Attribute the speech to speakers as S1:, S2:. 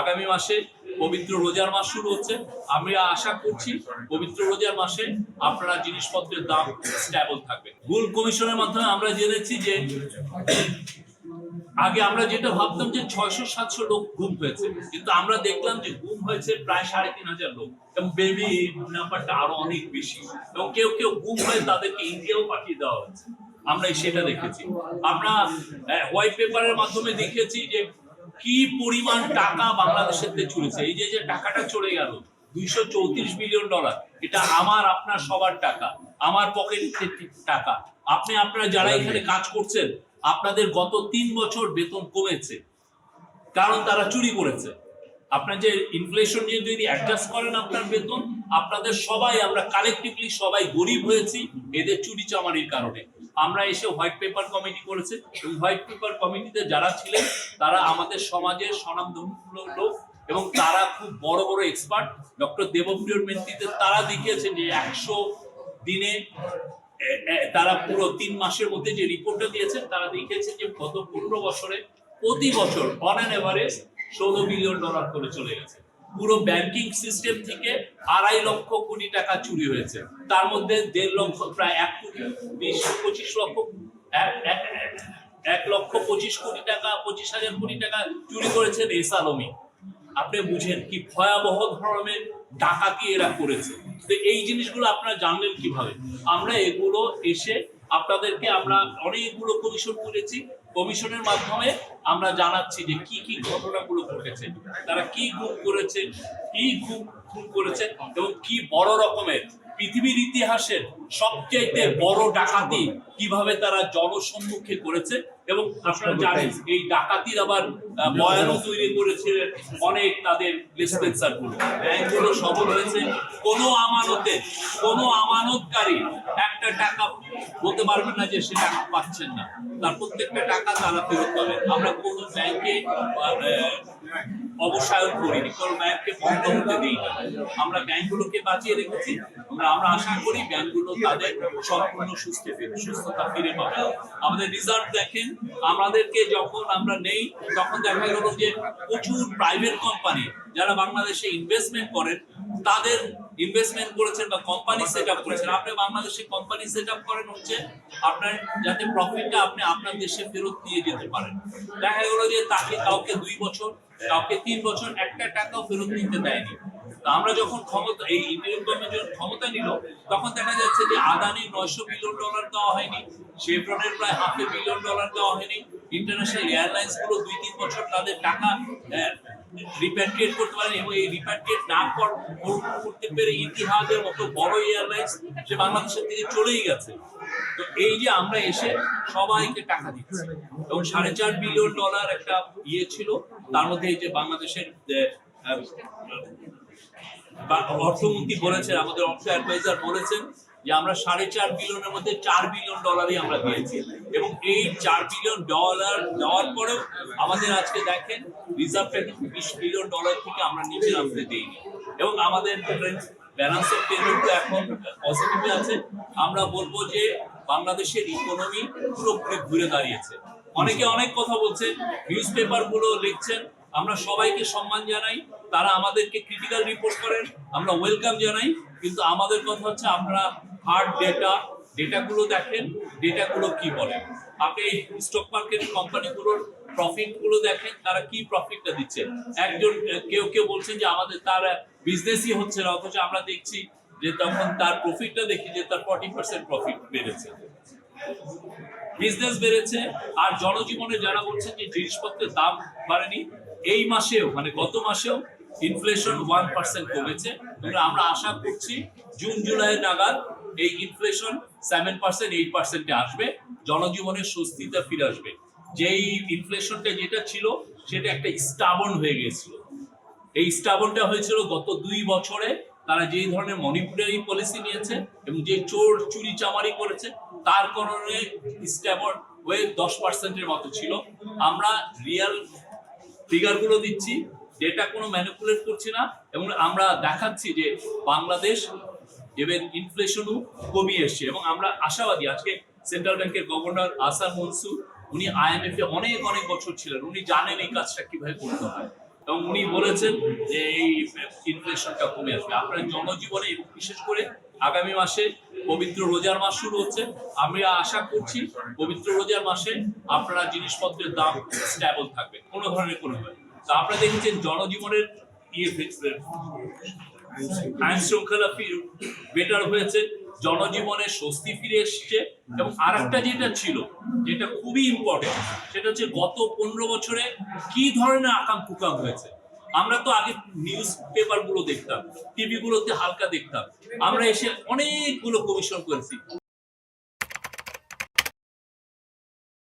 S1: আগামী মাসে পবিত্র রোজার মাস শুরু হচ্ছে। আমরা আশা করছি পবিত্র রোজার মাসে আপনারা জিনিসপত্রের দাম স্ট্যাবল থাকবে। গুল কমিশনের মাধ্যমে আমরা জেনেছি যে আগে আমরা যেটা ভাবতাম যে ছয়শো, সাতশো লোক গুম হয়েছে। কিন্তু আমরা দেখলাম যে গুম হয়েছে প্রায় সাড়ে তিন হাজার লোক। এবং বেবি নাম্বারটা আরও অনেক বেশি। এবং কেউ কেউ গুম হয়ে তাদেরকে ইন্ডিয়াও পাঠিয়ে দেওয়া হয়েছে। আমরা সেটা দেখেছি। আমরা হোয়াইট পেপারের মাধ্যমে দেখেছি যে কি পরিমাণ টাকা বাংলাদেশের চলেছে এই যে যে টাকাটা চলে গেল দুইশো চৌত্রিশ বিলিয়ন ডলার এটা আমার আপনার সবার টাকা আমার পকেটের টাকা। আপনি আপনারা যারা এখানে কাজ করছেন আপনাদের গত তিন বছর বেতন কমেছে কারণ তারা চুরি করেছে। আপনার যে ইনফ্লেশন নিয়ে যদি অ্যাডজাস্ট করেন আপনার বেতন আপনাদের সবাই আমরা কালেকটিভলি সবাই গরিব হয়েছি এদের চুরি চামারির কারণে। আমরা এসে হোয়াইট পেপার কমিটি করেছে। এবং হোয়াইট পেপার কমিটিতে যারা ছিলেন, তারা আমাদের সমাজের স্বনামধন্য লোক এবং তারা খুব বড় বড় এক্সপার্ট ডক্টর দেবপ্রিয়র নেতৃত্বে তারা দেখিয়েছেন যে একশো দিনে তারা পুরো তিন মাসের মধ্যে যে রিপোর্টটা দিয়েছেন, তারা দেখিয়েছে যে গত পনেরো বছরে প্রতি বছর অন অ্যান এভারেজ ষোলো বিলিয়ন ডলার করে চলে গেছে। পুরো ব্যাংকিং সিস্টেম থেকে আড়াই লক্ষ কোটি টাকা চুরি হয়েছে। তার মধ্যে দেড় লক্ষ, প্রায় এক কোটি, বিশ, পঁচিশ লক্ষ, এক- লক্ষ পঁচিশ কোটি টাকা, পঁচিশ হাজার কোটি টাকা চুরি করেছেন এস আলমী আপনি বুঝেন কি ভয়াবহ ধরনের ডাকাতি এরা করেছে। তো এই জিনিসগুলো আপনারা জানলেন কীভাবে? আমরা এগুলো এসে আপনাদেরকে আমরা অনেকগুলো কমিশন করেছি কমিশনের মাধ্যমে আমরা জানাচ্ছি যে কি কি ঘটনাগুলো ঘটেছে তারা কি গুম করেছে কি গুম খুন করেছে এবং কি বড় রকমের পৃথিবীর ইতিহাসের সবচাইতে বড় ডাকাতি কীভাবে তারা জনসম্মুখে করেছে এবং আপনারা জানেন এই ডাকাতির আবার বয়ানও তৈরি করেছিলেন অনেক তাদের ডিসপেন্সারগুলো ব্যাংকগুলো সফল হয়েছে কোনো আমানতে কোনো আমানতকারী একটা টাকা বলতে পারবেন না যে সে টাকা পাচ্ছেন না। তার প্রত্যেকটা টাকা তারা ফেরত পাবেন। আমরা কোনো ব্যাংকে অবসায়ন করিনি, কোনো ব্যাংককে বন্ধ হতে দিই না। আমরা ব্যাংকগুলোকে বাঁচিয়ে রেখেছি। আমরা আশা করি ব্যাংকগুলো তাদের সম্পূর্ণ সুস্থ সুস্থতা ফিরে পাবে। আমাদের রিজার্ভ দেখেন, আমাদেরকে যখন আমরা নেই, তখন দেখা গেল যে প্রচুর প্রাইভেট কোম্পানি যারা বাংলাদেশে ইনভেস্টমেন্ট করেন, তাদের ইনভেস্টমেন্ট করেছেন বা কোম্পানি সেট আপ করেছেন, আপনি বাংলাদেশে কোম্পানি সেট আপ করেন হচ্ছে আপনার যাতে প্রফিটটা আপনি আপনার দেশে ফেরত দিয়ে যেতে পারেন। দেখা গেল যে তাকে কাউকে দুই বছর, কাউকে তিন বছর একটা টাকাও ফেরত দিতে দেয়নি। আমরা যখন ক্ষমতা, এই ইন্ডিয়ান যখন ক্ষমতা নিল, তখন দেখা যাচ্ছে যে আদানি নয়শো বিলিয়ন ডলার দেওয়া হয়নি শেভরনের প্রায় হাফ বিলিয়ন ডলার দেওয়া হয়নি ইন্টারন্যাশনাল এয়ারলাইন্সগুলো দুই তিন বছর তাদের টাকা রিপ্যাট্রিয়েট করতে পারেন এবং এই রিপ্যাট্রিয়েট না কর- কর- করতে পেরে মতো বড় এয়ারলাইন্স সে বাংলাদেশের থেকে চলেই গেছে। তো এই যে আমরা এসে সবাইকে টাকা দিচ্ছি, এবং সাড়ে চার বিলিয়ন ডলার একটা ইয়ে ছিল, তার মধ্যে এই যে বাংলাদেশের অর্থমন্ত্রী বলেছেন, আমাদের অর্থ অ্যাডভাইজার বলেছেন যে আমরা সাড়ে চার বিলিয়নের মধ্যে চার বিলিয়ন ডলারই আমরা দিয়েছি। এবং এই চার বিলিয়ন ডলার দেওয়ার পরেও আমাদের আজকে দেখেন রিজার্ভটা কিন্তু বিশ বিলিয়ন ডলার থেকে আমরা নিচে নামতে দিইনি। এবং আমাদের ব্যালেন্স অফ পেমেন্ট এখন পজিটিভে আছে। আমরা বলব যে বাংলাদেশের ইকোনমি পুরোপুরি ঘুরে দাঁড়িয়েছে। অনেকে অনেক কথা বলছে নিউজ পেপারগুলো লিখছেন, আমরা সবাইকে সম্মান জানাই, তারা আমাদেরকে ক্রিটিক্যাল রিপোর্ট করেন, আমরা ওয়েলকাম জানাই, কিন্তু আমাদের কথা হচ্ছে আমরা হার্ড ডেটা ডেটাগুলো দেখেন ডেটাগুলো কি বলে? আপনি স্টক মার্কেট কোম্পানিগুলোর প্রফিটগুলো দেখেন, তারা কি প্রফিটটা দিচ্ছে? একজন কেউ কেউ বলছেন যে আমাদের তার বিজনেসই হচ্ছে না, অথচ আমরা দেখছি যে তখন তার প্রফিটটা দেখি যে তার ফর্টি পার্সেন্ট প্রফিট বেড়েছে। বিজনেস বেড়েছে, আর জনজীবনে যারা বলছেন যে জিনিসপত্রের দাম বাড়েনি, এই মাসেও মানে গত মাসেও ইনফ্লেশন ওয়ান পার্সেন্ট কমেছে। আমরা আশা করছি, জুন জুলাই নাগাদ এই ইনফ্লেশন সেভেন পার্সেন্ট এইট পার্সেন্টে আসবে জনজীবনের স্বস্তিটা ফিরে আসবে। যেই ইনফ্লেশনটা যেটা ছিল, সেটা একটা স্টাবন হয়ে গেছিল এই স্টাবনটা হয়েছিল গত দুই বছরে তারা যেই ধরনের মনিপুরারি পলিসি নিয়েছে এবং যে চোর, চুরি, চামারি করেছে, তার কারণে স্টাবন ওয়ে দশ পার্সেন্টের মতো ছিল। আমরা রিয়াল ফিগারগুলো দিচ্ছি ডেটা কোনো ম্যানিপুলেট করছি না এবং আমরা দেখাচ্ছি যে বাংলাদেশ এবার ইনফ্লেশনও কমিয়ে এসছে। এবং আমরা আশাবাদী, আজকে সেন্ট্রাল ব্যাংকের গভর্নর আসার মনসুর, উনি আইএমএফ এ অনেক অনেক বছর ছিলেন। উনি জানেন এই কাজটা কীভাবে করতে হয়। এবং উনি বলেছেন যে এই ইনফ্লেশনটা কমে আসবে। আপনার জনজীবনে এবং বিশেষ করে আগামী মাসে পবিত্র রোজার মাস শুরু হচ্ছে। আমি আশা করছি পবিত্র রোজার মাসে আপনারা জিনিসপত্রের দাম স্ট্যাবল থাকবে। কোনো ধরনের কোনো তা আপনারা দেখেছেন জনজীবনের ইয়ে আইন শৃঙ্খলা বেটার হয়েছে, জনজীবনে স্বস্তি ফিরে এসছে এবং আরেকটা যেটা ছিল, যেটা খুবই ইম্পর্টেন্ট সেটা হচ্ছে গত পনেরো বছরে কি ধরনের আকাম কুকাম হয়েছে? আমরা তো আগে নিউজ পেপারগুলো দেখতাম টিভি গুলোতে হালকা দেখতাম, আমরা এসে অনেকগুলো কমিশন করেছি।